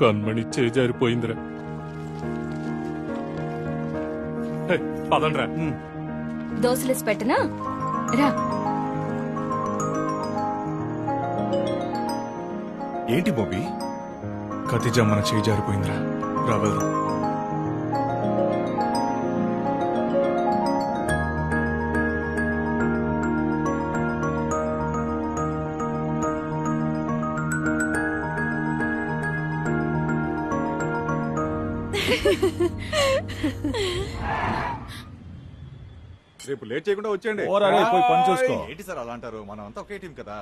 కన్మణి చేజారిపోయిందిరా పదండ్రా. దోశలేసి పెట్టనా? రా. ఏంటి బాబీ? ఖతిజా మన చేయి జారిపోయిందిరా. రా వెళ్దాం. రేపు లేట్ చేయకుండా వచ్చేయండి. రే, పోయి పని చూసుకో. ఏంటి సార్ అలా అంటారు? మనం అంతా ఒకే టీం కదా.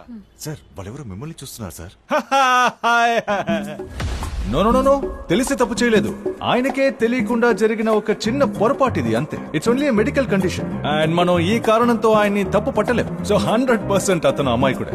సార్ వాళ్ళెవరో మిమ్మల్ని చూస్తున్నారు sir. No no no no. తెలిసి తప్పు చేయలేదు. ఆయనకే తెలియకుండా జరిగిన ఒక చిన్న పొరపాటు ఇది అంతే it's only medical condition and మనం ఈ కారణంతో ఆయన్ని తప్పు పట్టలేం. సో హండ్రెడ్ పర్సెంట్ అతను అమాయకుడే.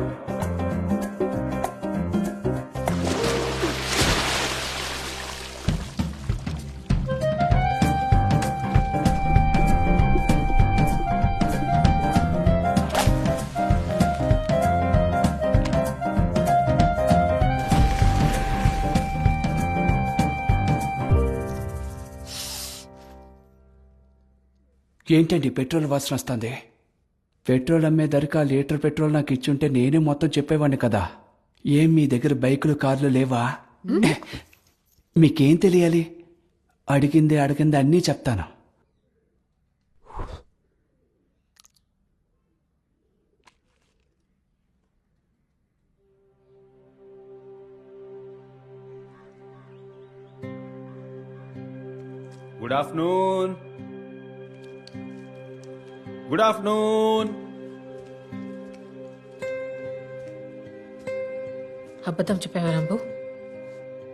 ఏంటండి పెట్రోల్ వాసన వస్తుంది? పెట్రోల్ అమ్మే ధరకు ఆ లీటర్ పెట్రోల్ నాకు ఇచ్చుంటే నేనే మొత్తం చెప్పేవాడిని కదా. ఏం మీ దగ్గర బైకులు కార్లు లేవా? మీకేం తెలియాలి? అడిగింది అడిగింది అన్నీ చెప్తాను. గుడ్ ఆఫ్టర్నూన్ గుడ్ ఆఫ్టర్నూన్ అబద్ధం చెప్పావా రంబు?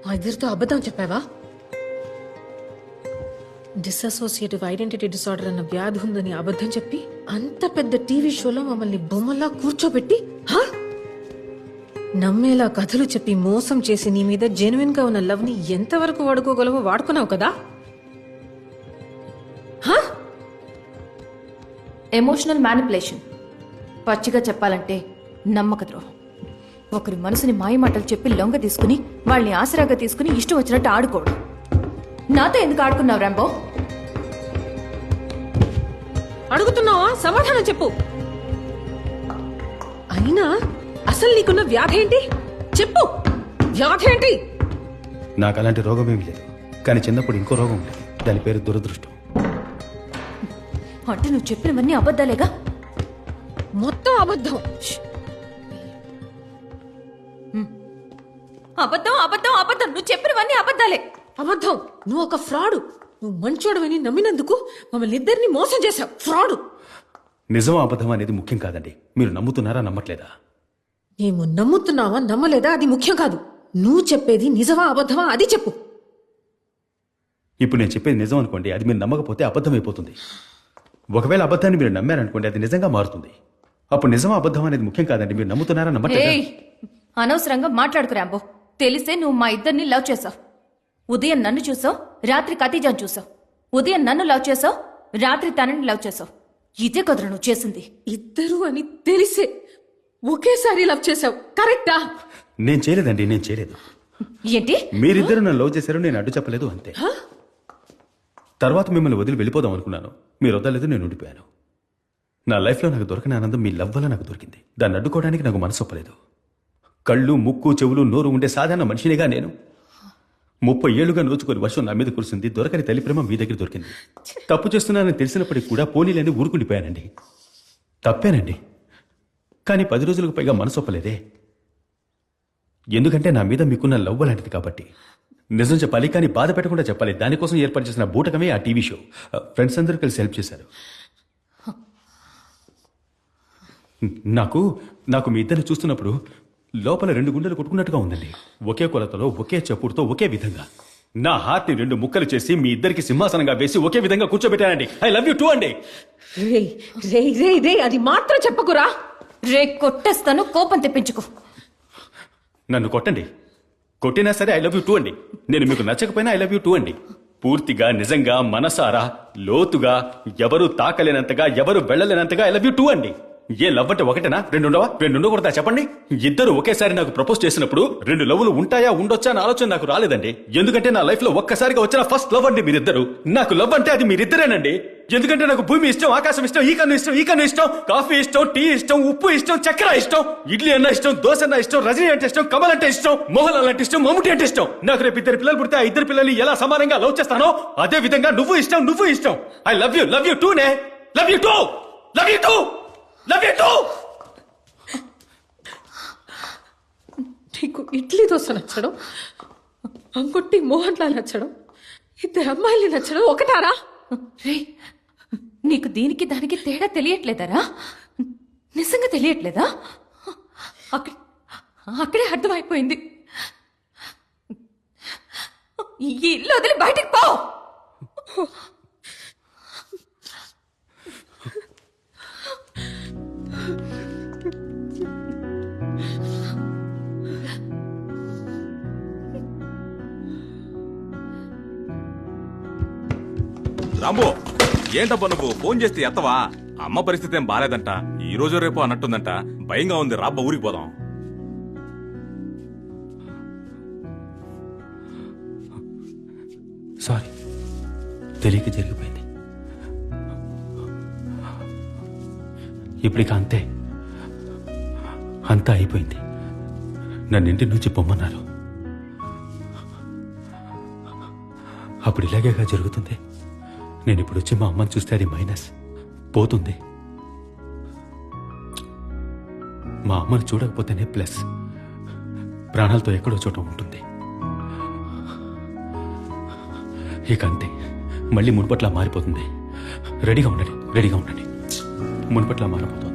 మా ఇద్దరితో అబద్ధం చెప్పావా? డిసోసియేటివ్ ఐడెంటిటీ డిసార్డర్ అన్న వ్యాధి ఉందని అబద్ధం చెప్పి అంత పెద్ద టీవీ షోలో మమ్మల్ని బొమ్మలా కూర్చోబెట్టి హా? నమ్మేలా కథలు చెప్పి మోసం చేసి నీ మీద జెన్యున్గా ఉన్న లవ్ని ఎంతవరకు వాడుకోగలవో వాడుకున్నావు కదా? ఎమోషనల్ మ్యానిపులేషన్ పచ్చిగా చెప్పాలంటే నమ్మక ద్రోహం. ఒకరి మనసుని మాయమాటలు చెప్పి లొంగ తీసుకుని వాళ్ళని ఆసరాగా తీసుకుని ఇష్టం వచ్చినట్టు ఆడుకోవడం. నాతో ఎందుకు ఆడుకున్నావు రాంబో? అడుగుతున్నావా? సమాధానం చెప్పు. అయినా అసలు నీకున్న వ్యాధి ఏంటి? చెప్పు. వ్యాధి ఏంటి? నాకు అలాంటి రోగం ఏమీ లేదు. కానీ చిన్నప్పుడు ఇంకో రోగం ఉండేది. దాని పేరు దురదృష్టం. అంటే నువ్వు చెప్పినవన్నీ అబద్ధాలేగా? మొత్తం అబద్ధం. అబద్ధం అబద్ధం అబద్ధం. నువ్వు చెప్పినవన్నీ అబద్ధాలే. అబద్ధం? నువ్వు ఒక ఫ్రాడు. నువ్వు మంచోడవని నమ్మినందుకు మమ్మల్ని ఇద్దరిని మోసం చేశావు. ఫ్రాడు. నిజం అబద్ధం అనేది ముఖ్యం కాదండి. మీరు నమ్ముతున్నారా నమ్మట్లేదా? మేము నమ్ముతున్నావా నమ్మలేదా? అది ముఖ్యం కాదు. నువ్వు చెప్పేది నిజమా అబద్ధమా? అది చెప్పు. ఇప్పుడు నేను చెప్పేది నిజం అనుకోండి. అది మీరు నమ్మకపోతే అబద్ధం అయిపోతుంది ఒకవేళ అబద్ధాన్ని మీరు నమ్మారనుకోండి అది నిజంగా మారుతుంది. అప్పుడు నిజమా అబద్ధం అనేది ముఖ్యం కాదండి. మీరు నమ్ముతున్నారా నమ్మట్లేదా? ఏయ్ అనవసరంగా మాట్లాడుకు రాంబో. తెలిసే నువ్వు మా ఇద్దరిని లవ్ చేసావు ఉదయం నన్ను చూసావు రాత్రి కతీజాన్ చూసావు ఉదయం నన్ను లవ్ చేసావు రాత్రి తనని లవ్ చేసావు ఇదే కదరా నువ్వు చేసింది. ఇద్దరు అని తెలిసే ఒకేసారి లవ్ చేశావు. కరెక్టా? నేను చేయలేదండి నేను చేయలేదు. ఏంటి? మీరిద్దరు నన్ను లవ్ చేశారు నేను అడ్డు చెప్పలేదు అంతే. తర్వాత మిమ్మల్ని వదిలి వెళ్ళిపోదాం అనుకున్నాను. మీరు వదలలేదు నేను ఉండిపోయాను. నా లైఫ్లో నాకు దొరకని ఆనందం మీ లవ్ వల్ల నాకు దొరికింది. దాన్ని అడ్డుకోవడానికి నాకు మనసు ఒప్పలేదు. కళ్ళు ముక్కు చెవులు నోరు ఉండే సాధారణ మనిషినిగా నేను. ముప్పై ఏళ్ళుగా నోచుకొని వర్షం నా మీద కురిసింది. దొరకని తల్లి ప్రేమ మీ దగ్గర దొరికింది. తప్పు చేస్తున్నానని తెలిసినప్పటికీ కూడా పోనీలని ఊరుకుండిపోయానండి. తప్పేనండి. కానీ పది రోజులకు పైగా మనసొప్పలేదే ఎందుకంటే నా మీద మీకున్న లవ్ లాంటిది కాబట్టి. నిజం చెప్పాలి కానీ బాధ పెట్టకుండా చెప్పాలి. దానికోసం ఏర్పాటు చేసిన బూటకమే ఆ టీవీ షో. ఫ్రెండ్స్ అందరూ కలిసి హెల్ప్ చేశారు. నాకు నాకు మీ ఇద్దరిని చూస్తున్నప్పుడు లోపల రెండు గుండెలు కొట్టుకున్నట్టుగా ఉందండి. ఒకే కొలతలో ఒకే చప్పుడుతో ఒకే విధంగా. నా హార్ట్ని రెండు ముక్కలు చేసి మీ ఇద్దరికి సింహాసనంగా వేసి ఒకే విధంగా కూర్చోబెట్టానండి. ఐ లవ్ యూ టూ అండి. రే రే రే రే అది మాత్రం చెప్పకురా. రే కొట్టేస్తాను కోపం తెప్పించుకో. నన్ను కొట్టండి. కొట్టినా సరే ఐ లవ్ యూ టూ అండి. నేను మీకు నచ్చకపోయినా ఐ లవ్ యూ టూ అండి. పూర్తిగా నిజంగా మనసారా లోతుగా ఎవరు తాకలేనంతగా ఎవరు వెళ్ళలేనంతగా ఐ లవ్ యూ టూ అండి. ఏ లవ్ అంటే ఒకటేనా? రెండు ఉండవా? రెండు చెప్పండి. ఇద్దరు ఒకేసారి నాకు ప్రపోజ్ చేసినప్పుడు రెండు లవ్లు ఉంటాయా ఉండొచ్చా అనే ఆలోచన నాకు రాలేదండి. ఎందుకంటే నా లైఫ్లో ఒక్కసారిగా వచ్చిన ఫస్ట్ లవ్ అండి మీరిద్దరు. నాకు లవ్ అంటే అది మీరిద్దరేనండి. ఎందుకంటే నాకు భూమి ఇష్టం ఆకాశం ఇష్టం ఈ కన్ను ఇష్టం ఈ కన్ను ఇష్టం కాఫీ ఇష్టం టీ ఇష్టం ఉప్పు ఇష్టం చక్కెర ఇష్టం ఇడ్లీ అన్న ఇష్టం దోశ అన్న ఇష్టం రజనీ అంటే ఇష్టం కమల్ అంటే ఇష్టం మోహన్ అంటే ఇష్టం మమ్ముటి అంటే ఇష్టం. నాకు రేపు ఇద్దరు పిల్లలు పుడితే ఆ ఇద్దరు పిల్లల్ని ఎలా సమానంగా లవ్ చేస్తానో అదే విధంగా నువ్వు ఇష్టం నువ్వు ఇష్టం. I love you love you too నే. Love you too love you too love you too నీకు ఇడ్లీ దోశ నచ్చడం అంగుట్టి మోహన్ లాల్ నచ్చడం ఇద్దరు అమ్మాయిలు నచ్చడం ఒకటారా? రే నీకు దీనికి దానికి తేడా తెలియట్లేదరా? నిజంగా తెలియట్లేదా? అక్కడ అక్కడే అర్థమైపోయింది. ఈ ఇల్లు వదిలి బయటికి పో! రాంబో! ఏంటబ్బా నువ్వు? ఫోన్ చేస్తే ఎత్తవా? అమ్మ పరిస్థితి ఏం బాలేదంట. ఈ రోజు రేపు అన్నట్టుందంట. భయంగా ఉంది. రాబ్బా ఊరికి పోదాం. సారీ. తెలియక జరిగిపోయింది. ఇప్పటికి అంతే. అంతా అయిపోయింది. నన్ను ఇంటి నుంచి పొమ్మన్నారు. అప్పుడు ఇలాగేగా జరుగుతుంది. నేను ఇప్పుడు వచ్చి మా అమ్మని చూస్తే అది మైనస్. పోతుంది. మా అమ్మని చూడకపోతేనే ప్లస్. ప్రాణాలతో ఎక్కడో చోట ఉంటుంది. ఇక అంతే. మళ్ళీ మునుపట్లా మారిపోతుంది. రెడీగా ఉండండి. రెడీగా ఉండండి. మునుపట్లా మారిపోతుంది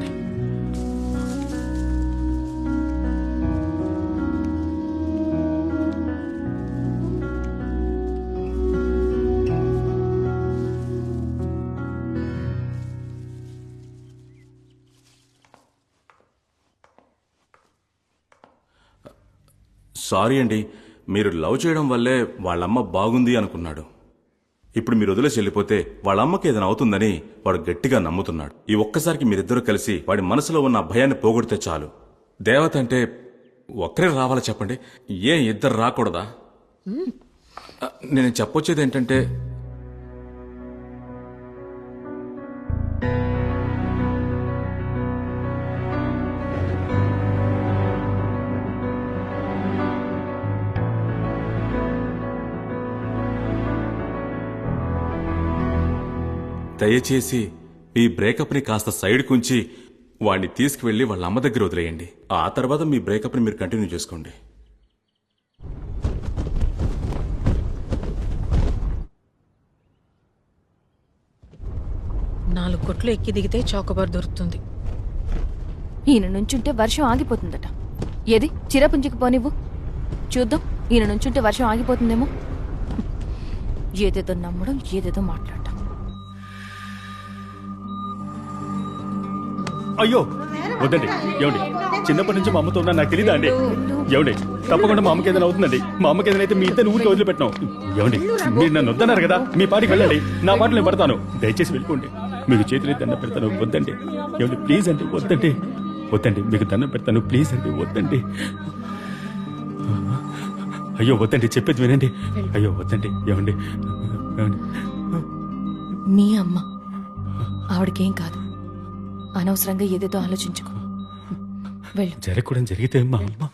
సారీ అండి. మీరు లవ్ చేయడం వల్లే వాళ్ళమ్మ బాగుంది అనుకున్నాడు. ఇప్పుడు మీరు వదిలేసి వెళ్ళిపోతే వాళ్ళ అమ్మకి ఏదైనా అవుతుందని వాడు గట్టిగా నమ్ముతున్నాడు. ఈ ఒక్కసారికి మీరిద్దరూ కలిసి వాడి మనసులో ఉన్న భయాన్ని పోగొడితే చాలు. దేవత అంటే ఒక్కరే రావాలా చెప్పండి? ఏ ఇద్దరు రాకూడదా? నేను చెప్పొచ్చేది ఏంటంటే దయచేసి మీ బ్రేకప్ని కాస్త సైడ్ కుంచి వాడిని తీసుకువెళ్ళి వాళ్ళ అమ్మ దగ్గర వదిలేయండి. ఆ తర్వాత మీ బ్రేకప్ని మీరు కంటిన్యూ చేసుకోండి. నాలుగు కొట్లు ఎక్కి దిగితే చౌకబార్ దొరుకుతుంది. ఈయన నుంచుంటే వర్షం ఆగిపోతుందట. ఏది? చిరపుంజికి పోనివ్వు. చూద్దాం ఈయన నుంచుంటే వర్షం ఆగిపోతుందేమో. ఏదేదో నమ్మడం ఏదేదో మాట్లాడటం అయ్యో వద్దండి. ఏమండి? చిన్నప్పటి నుంచి మా అమ్మతో ఉన్నా నాకు తెలియదా అండి? ఏమండి తప్పకుండా మా అమ్మకి ఏదైనా అవుతుందండి. మా అమ్మకి ఏదైనా అయితే మీ ఇద్దరు ఊరికి వదిలిపెట్టినాం. ఏమండి మీరు నన్ను వద్దన్నారు కదా మీ పాటికి వెళ్ళండి. నా పాటలు నేను పడతాను. దయచేసి వెళ్ళిపోండి. మీకు చేతులు దండం పెడతాను వద్దండి. ఏమండి ప్లీజ్ అండి వద్దండి. వద్దండి మీకు దండం పెడతాను ప్లీజ్ అండి వద్దండి. అయ్యో వద్దండి చెప్పేది వినండి. అయ్యో వద్దండి ఏమండి? ఏమండి? మీ అమ్మ ఆవిడకేం కాదు. అనవసరంగా ఏదేదో ఆలోచించుకో. వెళ్ళు. జరగకూడదు జరిగితే మా అమ్మ